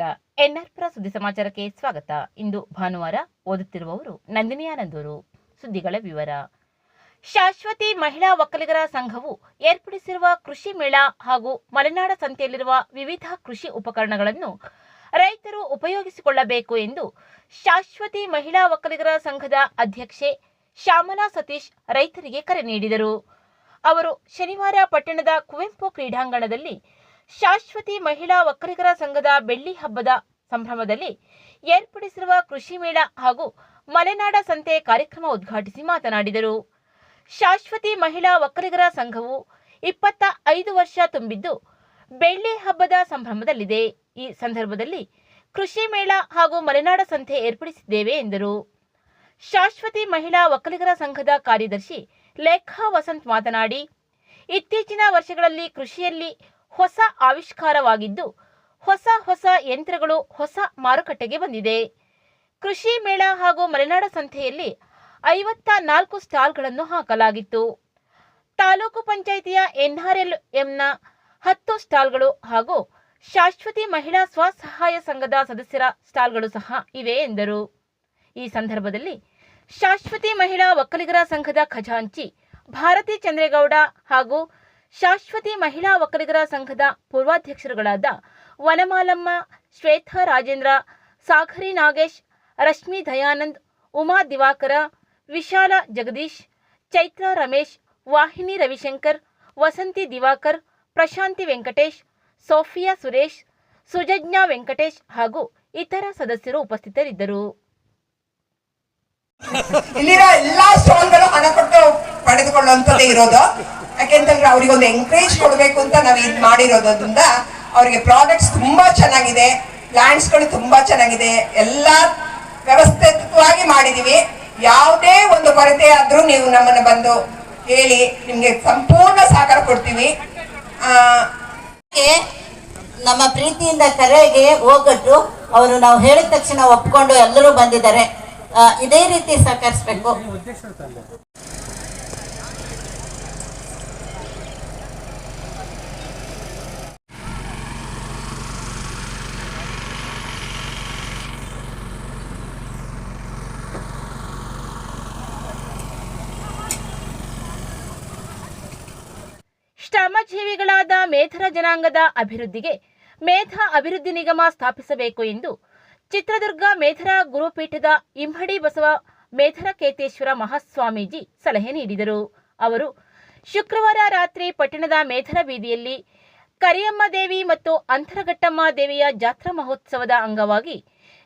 ನಮಸ್ಕಾರ. ಎನ್ಆರ್ಪುರ ಸುದ್ದಿ ಸಮಾಚಾರಕ್ಕೆ ಸ್ವಾಗತ. ಇಂದು ಭಾನುವಾರ ಓದುತ್ತಿರುವವರು ನಂದಿನಿಯಾನಂದೂರು ಸುದ್ದಿಗಳ ವಿವರ. ಶಾಶ್ವತಿ ಮಹಿಳಾ ಒಕ್ಕಲಿಗರ ಸಂಘವು ಏರ್ಪಡಿಸಿರುವ ಕೃಷಿ ಮೇಳ ಹಾಗೂ ಮಲೆನಾಡ ಸಂತೆಯಲ್ಲಿರುವ ವಿವಿಧ ಕೃಷಿ ಉಪಕರಣಗಳನ್ನು ರೈತರು ಉಪಯೋಗಿಸಿಕೊಳ್ಳಬೇಕು ಎಂದು ಶಾಶ್ವತಿ ಮಹಿಳಾ ಒಕ್ಕಲಿಗರ ಸಂಘದ ಅಧ್ಯಕ್ಷೆ ಶ್ಯಾಮಲಾ ಸತೀಶ್ ರೈತರಿಗೆ ಕರೆ ನೀಡಿದರು. ಅವರು ಶನಿವಾರ ಪಟ್ಟಣದ ಕುವೆಂಪು ಕ್ರೀಡಾಂಗಣದಲ್ಲಿ ಶಾಶ್ವತಿ ಮಹಿಳಾ ಒಕ್ಕಲಿಗರ ಸಂಘದ ಬೆಳ್ಳಿ ಹಬ್ಬದ ಸಂಭ್ರಮದಲ್ಲಿ ಏರ್ಪಡಿಸಿರುವ ಕೃಷಿ ಮೇಳ ಹಾಗೂ ಮಲೆನಾಡ ಸಂತೆ ಕಾರ್ಯಕ್ರಮ ಉದ್ಘಾಟಿಸಿ ಮಾತನಾಡಿದರು. ಶಾಶ್ವತಿ ಮಹಿಳಾ ಒಕ್ಕಲಿಗರ ಸಂಘವು ಇಪ್ಪತ್ತ ಐದು ವರ್ಷ ತುಂಬಿದ್ದು ಬೆಳ್ಳಿ ಹಬ್ಬದ ಸಂಭ್ರಮದಲ್ಲಿದೆ. ಈ ಸಂದರ್ಭದಲ್ಲಿ ಕೃಷಿ ಮೇಳ ಹಾಗೂ ಮಲೆನಾಡ ಸಂತೆ ಏರ್ಪಡಿಸಿದ್ದೇವೆ ಎಂದರು. ಶಾಶ್ವತಿ ಮಹಿಳಾ ಒಕ್ಕಲಿಗರ ಸಂಘದ ಕಾರ್ಯದರ್ಶಿ ಲೇಖಾ ವಸಂತ್ ಮಾತನಾಡಿ, ಇತ್ತೀಚಿನ ವರ್ಷಗಳಲ್ಲಿ ಕೃಷಿಯಲ್ಲಿ ಹೊಸ ಆವಿಷ್ಕಾರವಾಗಿದ್ದು ಹೊಸ ಹೊಸ ಯಂತ್ರಗಳು, ಹೊಸ ಮಾರುಕಟ್ಟೆಗೆ ಬಂದಿದೆ. ಕೃಷಿ ಮೇಳ ಹಾಗೂ ಮಲೆನಾಡ ಸಂತೆಯಲ್ಲಿ ಐವತ್ತ ನಾಲ್ಕು ಸ್ಟಾಲ್ಗಳನ್ನು ಹಾಕಲಾಗಿತ್ತು. ತಾಲೂಕು ಪಂಚಾಯಿತಿಯ ಎನ್ಆರ್ಎಲ್ಎಂನ ಹತ್ತು ಸ್ಟಾಲ್ಗಳು ಹಾಗೂ ಶಾಶ್ವತಿ ಮಹಿಳಾ ಸ್ವಸಹಾಯ ಸಂಘದ ಸದಸ್ಯರ ಸ್ಟಾಲ್ಗಳು ಸಹ ಇವೆ ಎಂದರು. ಈ ಸಂದರ್ಭದಲ್ಲಿ ಶಾಶ್ವತಿ ಮಹಿಳಾ ಒಕ್ಕಲಿಗರ ಸಂಘದ ಖಜಾಂಚಿ ಭಾರತಿ ಚಂದ್ರೇಗೌಡ ಹಾಗೂ ಶಾಶ್ವತಿ ಮಹಿಳಾ ಒಕ್ಕಲಿಗರ ಸಂಘದ ಪೂರ್ವಾಧ್ಯಕ್ಷರುಗಳಾದ ವನಮಾಲಮ್ಮ, ಶ್ವೇತಾ ರಾಜೇಂದ್ರ, ಸಾಗರಿ ನಾಗೇಶ್, ರಶ್ಮಿ ದಯಾನಂದ್, ಉಮಾ ದಿವಾಕರ, ವಿಶಾಲ ಜಗದೀಶ್, ಚೈತ್ರ ರಮೇಶ್, ವಾಹಿನಿ ರವಿಶಂಕರ್, ವಸಂತಿ ದಿವಾಕರ್, ಪ್ರಶಾಂತಿ ವೆಂಕಟೇಶ್, ಸೋಫಿಯಾ ಸುರೇಶ್, ಸುಜಜ್ಞಾ ವೆಂಕಟೇಶ್ ಹಾಗೂ ಇತರ ಸದಸ್ಯರು ಉಪಸ್ಥಿತರಿದ್ದರು. ಇಲ್ಲಿರೋ ಎಲ್ಲಾ ಸ್ಟಾಲ್ಗಳು ಹಣ ಕೊಟ್ಟು ಪಡೆದುಕೊಳ್ಳುವಂತದ್ದೇ ಇರೋದು. ಯಾಕೆಂತಂದ್ರೆ ಅವ್ರಿಗೆ ಒಂದು ಎಂಕರೇಜ್ ಕೊಡಬೇಕು ಅಂತ ನಾವು ಇದು ಮಾಡಿರೋದ್ರಿಂದ ಅವರಿಗೆ ಪ್ರಾಡಕ್ಟ್ಸ್ ತುಂಬಾ ಚೆನ್ನಾಗಿದೆ ಪ್ಲಾಂಟ್ಸ್ಗಳು ತುಂಬಾ ಚೆನ್ನಾಗಿದೆ, ಎಲ್ಲ ವ್ಯವಸ್ಥಿತವಾಗಿ ಮಾಡಿದೀವಿ. ಯಾವುದೇ ಒಂದು ಕೊರತೆ ಆದ್ರೂ ನೀವು ನಮ್ಮನ್ನು ಬಂದು ಹೇಳಿ, ನಿಮ್ಗೆ ಸಂಪೂರ್ಣ ಸಹಕಾರ ಕೊಡ್ತೀವಿ. ನಮ್ಮ ಪ್ರೀತಿಯಿಂದ ಕರೆಗೆ ಹೋಗಟ್ಟು ಅವರು ನಾವು ಹೇಳಿದ ತಕ್ಷಣ ಒಪ್ಕೊಂಡು ಎಲ್ಲರೂ ಬಂದಿದ್ದಾರೆ. ಇದೇ ರೀತಿ ಸಹಕರಿಸ್ಬೇಕು. ಶ್ರಮಜೀವಿಗಳಾದ ಮೇಧರ ಜನಾಂಗದ ಅಭಿವೃದ್ಧಿಗೆ ಮೇಧ ಅಭಿವೃದ್ಧಿ ನಿಗಮ ಸ್ಥಾಪಿಸಬೇಕು ಎಂದು ಚಿತ್ರದುರ್ಗ ಮೇಧರ ಗುರುಪೀಠದ ಇಮ್ಮಡಿ ಬಸವ ಮೇಧರ ಕೇತೇಶ್ವರ ಮಹಾಸ್ವಾಮೀಜಿ ಸಲಹೆ ನೀಡಿದರು. ಅವರು ಶುಕ್ರವಾರ ರಾತ್ರಿ ಪಟ್ಟಣದ ಮೇಧರ ಬೀದಿಯಲ್ಲಿ ಕರಿಯಮ್ಮ ದೇವಿ ಮತ್ತು ಅಂತರಘಟ್ಟಮ್ಮ ದೇವಿಯ ಜಾತ್ರಾ ಮಹೋತ್ಸವದ ಅಂಗವಾಗಿ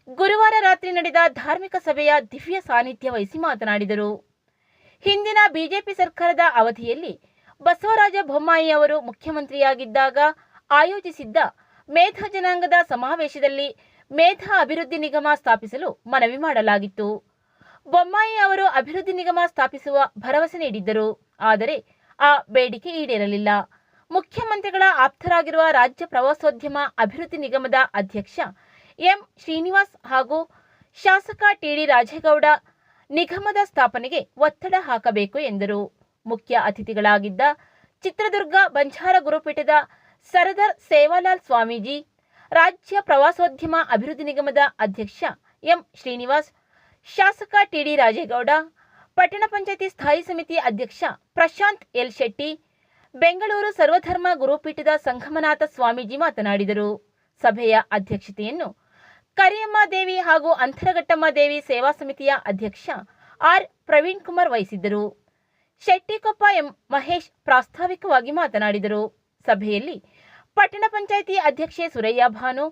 ಗುರುವಾರ ರಾತ್ರಿ ನಡೆದ ಧಾರ್ಮಿಕ ಸಭೆಯ ದಿವ್ಯ ಸಾನ್ನಿಧ್ಯ ವಹಿಸಿ ಮಾತನಾಡಿದರು. ಹಿಂದಿನ ಬಿಜೆಪಿ ಸರ್ಕಾರದ ಅವಧಿಯಲ್ಲಿ ಬಸವರಾಜ ಬೊಮ್ಮಾಯಿ ಅವರು ಮುಖ್ಯಮಂತ್ರಿಯಾಗಿದ್ದಾಗ ಆಯೋಜಿಸಿದ್ದ ಮೇಧ ಜನಾಂಗದ ಸಮಾವೇಶದಲ್ಲಿ ಮೇಧ ಅಭಿವೃದ್ಧಿ ನಿಗಮ ಸ್ಥಾಪಿಸಲು ಮನವಿ ಮಾಡಲಾಗಿತ್ತು. ಬೊಮ್ಮಾಯಿ ಅವರು ಅಭಿವೃದ್ಧಿ ನಿಗಮ ಸ್ಥಾಪಿಸುವ ಭರವಸೆ ನೀಡಿದ್ದರು. ಆದರೆ ಆ ಬೇಡಿಕೆ ಈಡೇರಲಿಲ್ಲ. ಮುಖ್ಯಮಂತ್ರಿಗಳ ಆಪ್ತರಾಗಿರುವ ರಾಜ್ಯ ಪ್ರವಾಸೋದ್ಯಮ ಅಭಿವೃದ್ಧಿ ನಿಗಮದ ಅಧ್ಯಕ್ಷ ಎಂ. ಶ್ರೀನಿವಾಸ್ ಹಾಗೂ ಶಾಸಕ ಟಿಡಿ ರಾಜೇಗೌಡ ನಿಗಮದ ಸ್ಥಾಪನೆಗೆ ಒತ್ತಡ ಹಾಕಬೇಕು ಎಂದರು. ಮುಖ್ಯ ಅತಿಥಿಗಳಾಗಿದ್ದ ಚಿತ್ರದುರ್ಗ ಬಂಜಾರ ಗುರುಪೀಠದ ಸರದಾರ್ ಸೇವಾಲಾಲ್ ಸ್ವಾಮೀಜಿ, ರಾಜ್ಯ ಪ್ರವಾಸೋದ್ಯಮ ಅಭಿವೃದ್ಧಿ ನಿಗಮದ ಅಧ್ಯಕ್ಷ ಎಂ ಶ್ರೀನಿವಾಸ್, ಶಾಸಕ ಟಿಡಿ ರಾಜೇಗೌಡ, ಪಟ್ಟಣ ಪಂಚಾಯತಿ ಸ್ಥಾಯಿ ಸಮಿತಿ ಅಧ್ಯಕ್ಷ ಪ್ರಶಾಂತ್ ಎಲ್ ಶೆಟ್ಟಿ, ಬೆಂಗಳೂರು ಸರ್ವಧರ್ಮ ಗುರುಪೀಠದ ಸಂಗಮನಾಥ ಸ್ವಾಮೀಜಿ ಮಾತನಾಡಿದರು. ಸಭೆಯ ಅಧ್ಯಕ್ಷತೆಯನ್ನು ಕರಿಯಮ್ಮ ದೇವಿ ಹಾಗೂ ಅಂತರಘಟ್ಟಮ್ಮ ದೇವಿ ಸೇವಾ ಸಮಿತಿಯ ಅಧ್ಯಕ್ಷ ಆರ್ ಪ್ರವೀಣ್ ಕುಮಾರ್ ವಹಿಸಿದ್ದರು. ಶೆಟ್ಟಿಕೊಪ್ಪ ಎಂ ಮಹೇಶ್ ಪ್ರಾಸ್ತಾವಿಕವಾಗಿ ಮಾತನಾಡಿದರು. ಸಭೆಯಲ್ಲಿ ಪಟ್ಟಣ ಪಂಚಾಯಿತಿ ಅಧ್ಯಕ್ಷೆ ಸುರಯ್ಯ ಭಾನು,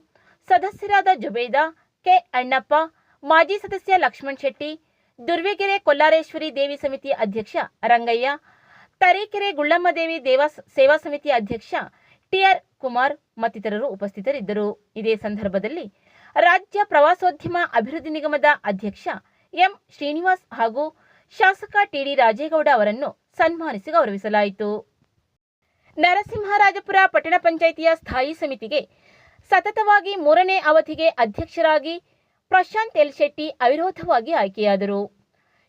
ಸದಸ್ಯರಾದ ಜುಬೇದ ಕೆ ಅಣ್ಣಪ್ಪ, ಮಾಜಿ ಸದಸ್ಯ ಲಕ್ಷ್ಮಣ್ ಶೆಟ್ಟಿ, ದುರ್ವಿಗೆರೆ ಕೊಲ್ಲಾರೇಶ್ವರಿ ದೇವಿ ಸಮಿತಿ ಅಧ್ಯಕ್ಷ ರಂಗಯ್ಯ, ತರೀಕೆರೆ ಗುಳ್ಳಮ್ಮ ದೇವಿ ಸೇವಾ ಸಮಿತಿ ಅಧ್ಯಕ್ಷ ಟಿಆರ್ ಕುಮಾರ್ ಮತ್ತಿತರರು ಉಪಸ್ಥಿತರಿದ್ದರು. ಇದೇ ಸಂದರ್ಭದಲ್ಲಿ ರಾಜ್ಯ ಪ್ರವಾಸೋದ್ಯಮ ಅಭಿವೃದ್ಧಿ ನಿಗಮದ ಅಧ್ಯಕ್ಷ ಎಂ ಶ್ರೀನಿವಾಸ್ ಹಾಗೂ ಶಾಸಕ ಟಿಡಿ ರಾಜೇಗೌಡ ಅವರನ್ನು ಸನ್ಮಾನಿಸಿ ಗೌರವಿಸಲಾಯಿತು. ನರಸಿಂಹರಾಜಪುರ ಪಟ್ಟಣ ಪಂಚಾಯಿತಿಯ ಸ್ಥಾಯಿ ಸಮಿತಿಗೆ ಸತತವಾಗಿ ಮೂರನೇ ಅವಧಿಗೆ ಅಧ್ಯಕ್ಷರಾಗಿ ಪ್ರಶಾಂತ್ ಎಲ್ ಶೆಟ್ಟಿ ಅವಿರೋಧವಾಗಿ ಆಯ್ಕೆಯಾದರು.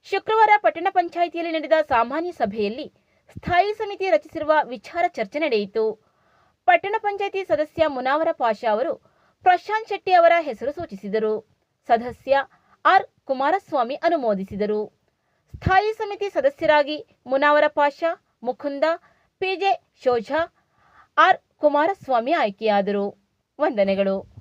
ಶುಕ್ರವಾರ ಪಟ್ಟಣ ಪಂಚಾಯಿತಿಯಲ್ಲಿ ನಡೆದ ಸಾಮಾನ್ಯ ಸಭೆಯಲ್ಲಿ ಸ್ಥಾಯಿ ಸಮಿತಿ ರಚಿಸಿರುವ ವಿಚಾರ ಚರ್ಚೆ ನಡೆಯಿತು. ಪಟ್ಟಣ ಪಂಚಾಯಿತಿ ಸದಸ್ಯ ಮುನಾವರ ಪಾಷಾ ಅವರು ಪ್ರಶಾಂತ್ ಶೆಟ್ಟಿ ಅವರ ಹೆಸರು ಸೂಚಿಸಿದರು. ಸದಸ್ಯ ಆರ್ ಕುಮಾರಸ್ವಾಮಿ ಅನುಮೋದಿಸಿದರು. ಸ್ಥಾಯಿ ಸಮಿತಿ ಸದಸ್ಯರಾಗಿ Munawar Pasha Mukunda P J Shoja R Kumaraswamy ಆಯ್ಕೆಯಾದರು. ವಂದನೆಗಳು.